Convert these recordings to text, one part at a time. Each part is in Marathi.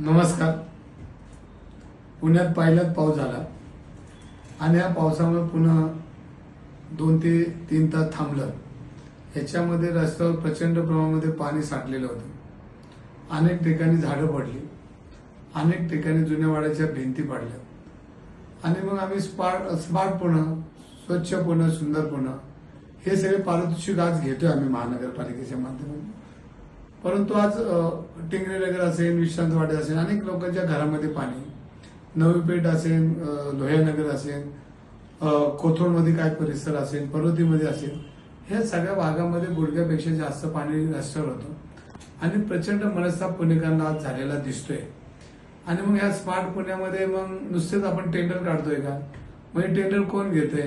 नमस्कार. पुण्यात पहिलाच पाऊस झाला. आणि या पावसामुळे पुन्हा दोन ते तीन तास थांबलं. याच्यामध्ये रस्त्यावर प्रचंड प्रमाणामध्ये पाणी साठलेलं होतं. अनेक ठिकाणी झाडं पडली. अनेक ठिकाणी जुन्या वाड्याच्या भिंती पडल्या. आणि मग आम्ही स्मार्ट स्मार्ट पुणं स्वच्छ सुंदर हे सगळे पारितोषिक आज घेतोय आम्ही महानगरपालिकेच्या माध्यमातून. परंतु आज टिंगरे नगर असेल विश्रांत वाटे असेल अनेक लोकांच्या घरामध्ये पाणी. नवी पेठ असेल अ, लोह्यानगर असेल कोथरूडमध्ये काय परिसर असेल पर्वतीमध्ये असेल ह्या सगळ्या भागामध्ये गुडघ्यापेक्षा जास्त पाणी रस्त्यावर होतं. आणि प्रचंड मनस्ताप पुणेकरांना आज झालेला दिसतोय. आणि मग ह्या स्मार्ट पुण्यामध्ये मग नुसतेच आपण टेंडर काढतोय का? म्हणजे टेंडर कोण घेते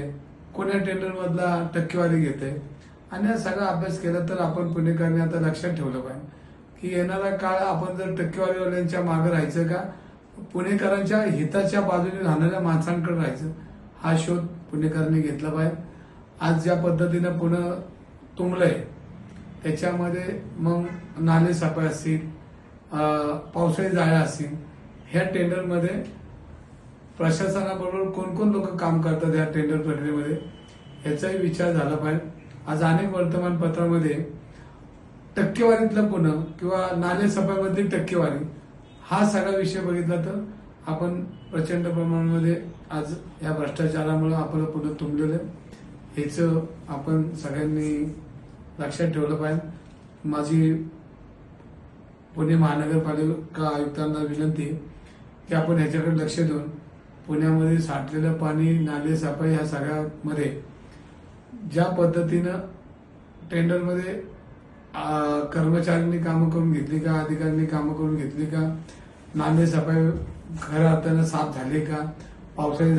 कोण या टेंडरमधला टक्केवारी घेते आणि हा सगळा अभ्यास केला तर आपण पुणेकरांनी आता लक्षात ठेवलं पाहिजे. की येणारा काळ आपण जर टक्केवारीवाल्यांच्या मागे राहायचं का? पुणेकरांच्या हिताच्या बाजूने राहणाऱ्या माणसांकडे राहायचं. हा शोध पुणेकरांनी घेतला पाहिजे. आज ज्या पद्धतीनं पुणे तुंबलंय त्याच्यामध्ये मग नाले सापळे असतील पावसाळी जाळ्या असतील ह्या टेंडरमध्ये प्रशासनाबरोबर कोण कोण लोक काम करतात ह्या टेंडर प्रक्रियेमध्ये? याचाही विचार झाला पाहिजे. आज अनेक वर्तमानपत्रामध्ये टक्केवारीतलं पुणं किंवा नाले सफाईमधली टक्केवारी हा सगळा विषय बघितला तर आपण प्रचंड प्रमाणामध्ये आज या भ्रष्टाचारामुळे आपलं पुणं तुंबलेलं आहे. हेच आपण सगळ्यांनी लक्षात ठेवलं पाहिजे. माझी पुणे महानगरपालिका आयुक्तांना विनंती आहे की आपण ह्याच्याकडे लक्ष देऊन पुण्यामध्ये साठलेलं पाणी नाले सफाई ह्या सगळ्यामध्ये ज्या पद्धतीनं टेंडरमध्ये कर्मचाऱ्यांनी कामं करून घेतली का अधिकाऱ्यांनी कामं करून घेतली का नांदे सफाई खऱ्या अर्थानं साफ झाले का पावसाळी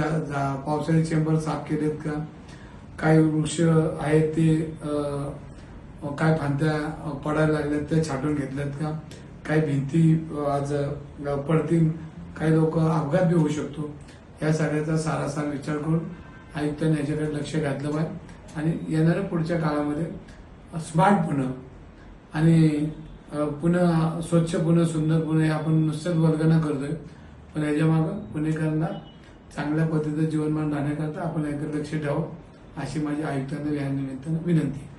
पावसाळी चेंबर साफ केलेत का काही वृक्ष आहेत ते काय फांद्या पडायला लागल्यात त्या छाटून घेतल्यात का काही भिंती आज पडतील काही लोक अपघात बी होऊ शकतो या सगळ्याचा सारासार विचार करून आयुक्तांनी याच्याकडे लक्ष घातलं पाहिजे. आणि येणाऱ्या पुढच्या काळामध्ये स्मार्ट पुणं. आणि पुन्हा स्वच्छ पुणे सुंदर पुणे हे आपण नुसत्याच वर्गना करतोय. पण याच्या मागं पुणेकरांना चांगल्या पद्धतीचं जीवनमान राहण्याकरता आपण याकडे लक्ष ठेवावं अशी माझी आयुक्तांना या निमित्तानं विनंती. आहे